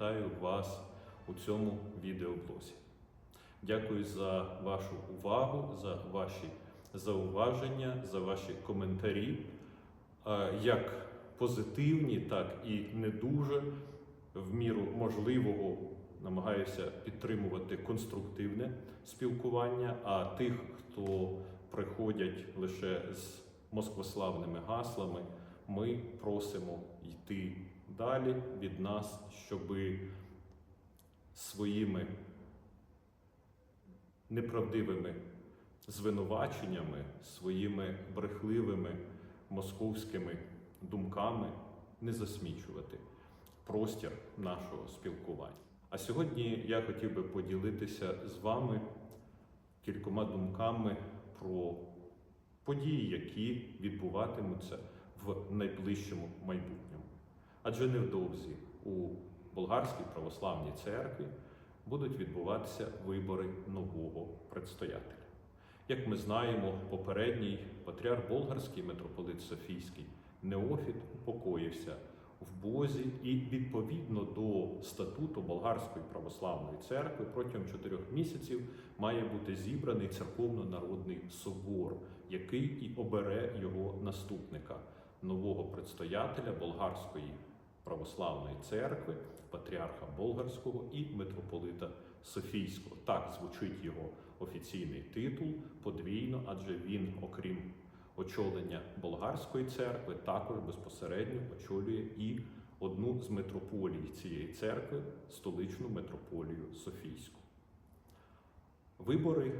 вітаю вас у цьому відеоблозі. Дякую за вашу увагу, за ваші зауваження, за ваші коментарі, е, як позитивні, так і не дуже. В міру можливого намагаюся підтримувати конструктивне спілкування. А тих, хто приходять лише з москвославними гаслами, ми просимо йти далі від нас, щоби своїми неправдивими звинуваченнями, своїми брехливими московськими думками не засмічувати простір нашого спілкування. А сьогодні я хотів би поділитися з вами кількома думками про події, які відбуватимуться в найближчому майбутньому. Адже невдовзі у Болгарській православній церкві будуть відбуватися вибори нового предстоятеля. Як ми знаємо, попередній патріарх болгарський митрополит Софійський Неофіт упокоївся в Бозі і відповідно до статуту Болгарської православної церкви протягом чотирьох місяців має бути зібраний церковно-народний собор, який і обере його наступника, нового предстоятеля Болгарської православної церкви, патріарха Болгарського і митрополита Софійського. Так звучить його офіційний титул подвійно, адже він, окрім очолення болгарської церкви, також безпосередньо очолює і одну з митрополій цієї церкви, столичну митрополію Софійську. Вибори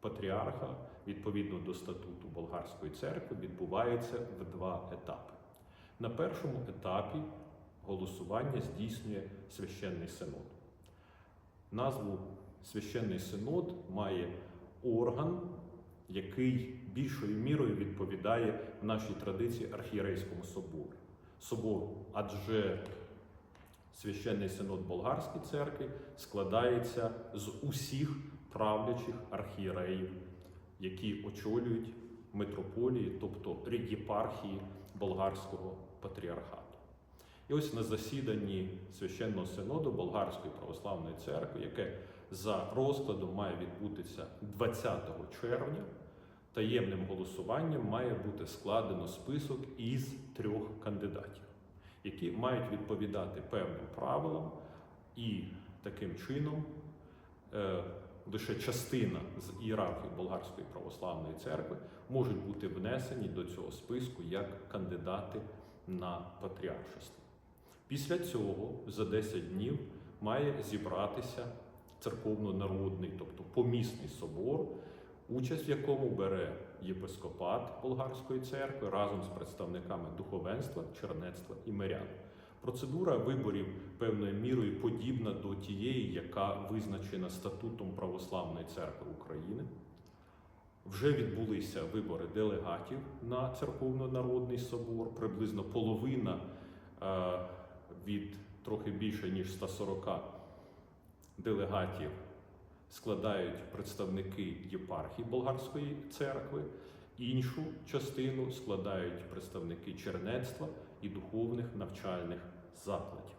патріарха відповідно до статуту болгарської церкви відбуваються в два етапи. На першому етапі голосування здійснює священний синод. Назву священний синод має орган, який більшою мірою відповідає в нашій традиції архієрейському собору. Собору, адже священний синод болгарської церкви складається з усіх правлячих архієреїв, які очолюють митрополії, тобто єпархії болгарського патріархату. І ось на засіданні священного синоду Болгарської православної церкви, яке за розкладом має відбутися 20 червня, таємним голосуванням має бути складено список із трьох кандидатів, які мають відповідати певним правилам, і таким чином е, лише частина з ієрархії Болгарської православної церкви можуть бути внесені до цього списку як кандидати на патріаршество. Після цього за 10 днів має зібратися церковно-народний, тобто помісний собор, участь в якому бере єпископат Болгарської церкви разом з представниками духовенства, чернецтва і мирян. Процедура виборів певною мірою подібна до тієї, яка визначена статутом Православної церкви України. Вже відбулися вибори делегатів на церковно-народний собор. Приблизно половина е, від трохи більше ніж 140 делегатів складають представники єпархії Болгарської церкви, іншу частину складають представники чернецтва і духовних навчальних закладів.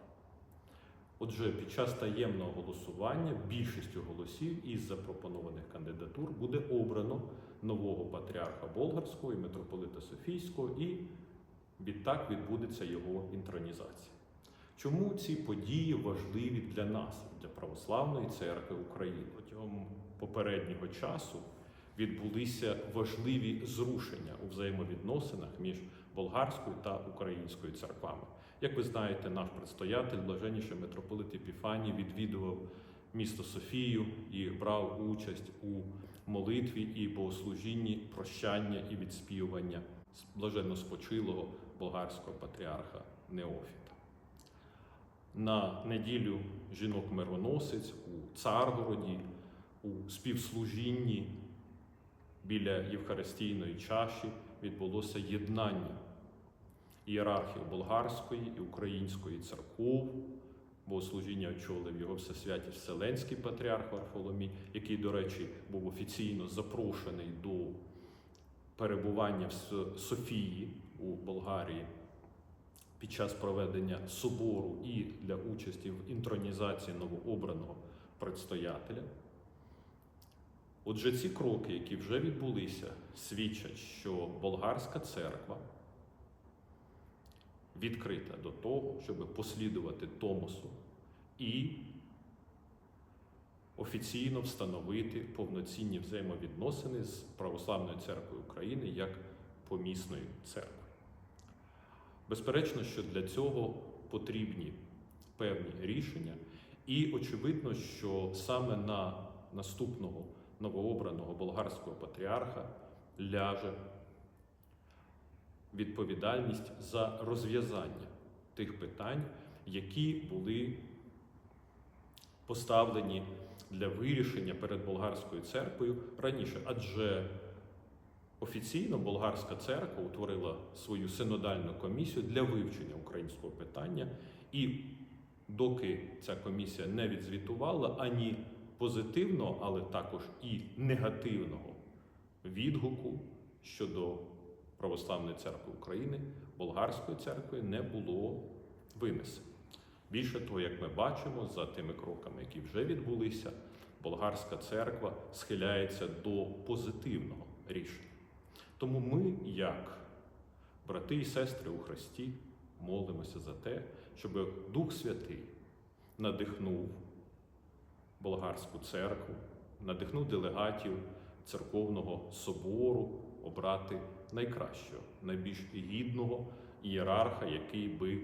Отже, під час таємного голосування більшістю голосів із запропонованих кандидатур буде обрано нового патріарха Болгарського і митрополита Софійського, і відтак відбудеться його інтронізація. Чому ці події важливі для нас, для Православної церкви України? Протягом попереднього часу відбулися важливі зрушення у взаємовідносинах між болгарською та українською церквами. Як ви знаєте, наш предстоятель, блаженніший митрополит Епіфаній, відвідував місто Софію і брав участь у молитві і богослужінні прощання і відспівування блаженно спочилого болгарського патріарха Неофіта. На неділю жінок-мироносець у Царгороді, у співслужінні біля Євхаристійної чаші відбулося єднання ієрархів болгарської і української церков. Богослужіння очолив його всесвяті Вселенський патріарх Варфоломій, який, до речі, був офіційно запрошений до перебування в Софії у Болгарії під час проведення собору і для участі в інтронізації новообраного предстоятеля. Отже, ці кроки, які вже відбулися, свідчать, що болгарська церква відкрита до того, щоб послідувати Томосу і офіційно встановити повноцінні взаємовідносини з Православною церквою України як помісною церкви. Безперечно, що для цього потрібні певні рішення, і очевидно, що саме на наступного новообраного болгарського патріарха ляже відповідальність за розв'язання тих питань, які були поставлені для вирішення перед болгарською церквою раніше, адже офіційно болгарська церква утворила свою синодальну комісію для вивчення українського питання, і доки ця комісія не відзвітувала ані позитивного, але також і негативного відгуку щодо Православної церкви України, болгарської церкви не було винесено. Більше того, як ми бачимо, за тими кроками, які вже відбулися, болгарська церква схиляється до позитивного рішення. Тому ми, як брати і сестри у Христі, молимося за те, щоб Дух Святий надихнув болгарську церкву, надихнув делегатів церковного собору обрати найкращого, найбільш гідного ієрарха, який би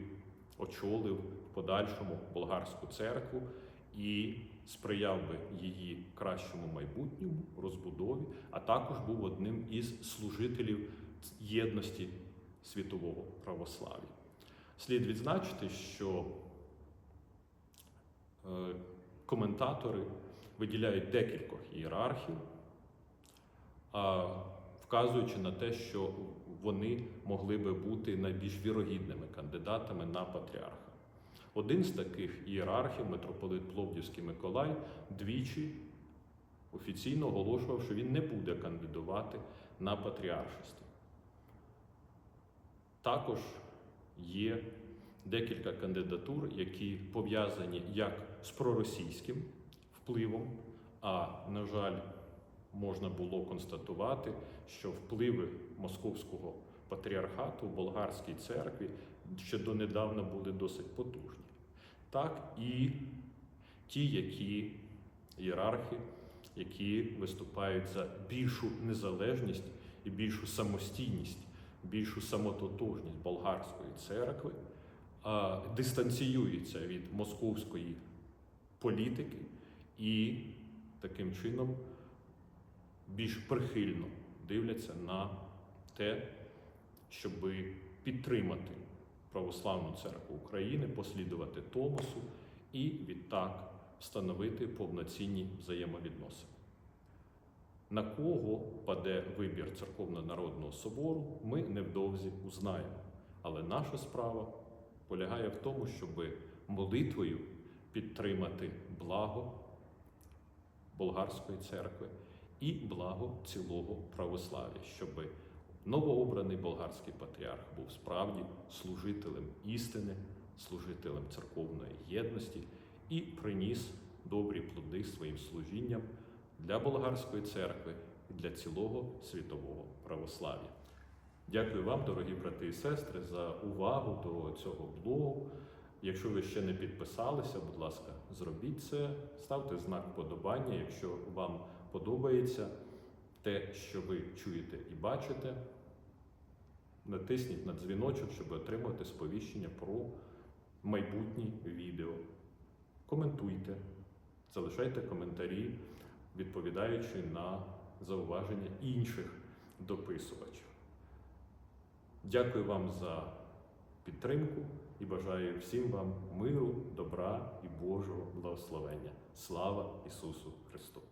очолив в подальшому болгарську церкву і сприяв би її кращому майбутньому розбудові, а також був одним із служителів єдності світового православ'я. Слід відзначити, що е, коментатори виділяють декількох ієрархів, вказуючи на те, що вони могли би бути найбільш вірогідними кандидатами на патріарха. Один з таких ієрархів, митрополит Пловдівський Миколай, двічі офіційно оголошував, що він не буде кандидувати на патріаршество. Також є декілька кандидатур, які пов'язані як з проросійським впливом, а на жаль, можна було констатувати, що впливи московського патріархату в болгарській церкві ще донедавна були досить потужні. Так і ті, які ієрархи, які виступають за більшу незалежність і більшу самостійність, більшу самототожність болгарської церкви, дистанціюються від московської політики і таким чином більш прихильно дивляться на те, щоб підтримати Православну церкву України, послідувати Томосу і відтак встановити повноцінні взаємовідносини. На кого паде вибір церковно-народного собору, ми невдовзі узнаємо. Але наша справа полягає в тому, щоб молитвою підтримати благо болгарської церкви і благо цілого православ'я, щоб новообраний болгарський патріарх був справді служителем істини, служителем церковної єдності і приніс добрі плоди своїм служінням для болгарської церкви і для цілого світового православ'я. Дякую вам, дорогі брати і сестри, за увагу до цього блогу. Якщо ви ще не підписалися, будь ласка, зробіть це, ставте знак вподобання, якщо вам подобається те, що ви чуєте і бачите. Натисніть на дзвіночок, щоб отримати сповіщення про майбутні відео. Коментуйте, залишайте коментарі, відповідаючи на зауваження інших дописувачів. Дякую вам за підтримку і бажаю всім вам миру, добра і Божого благословення. Слава Ісусу Христу!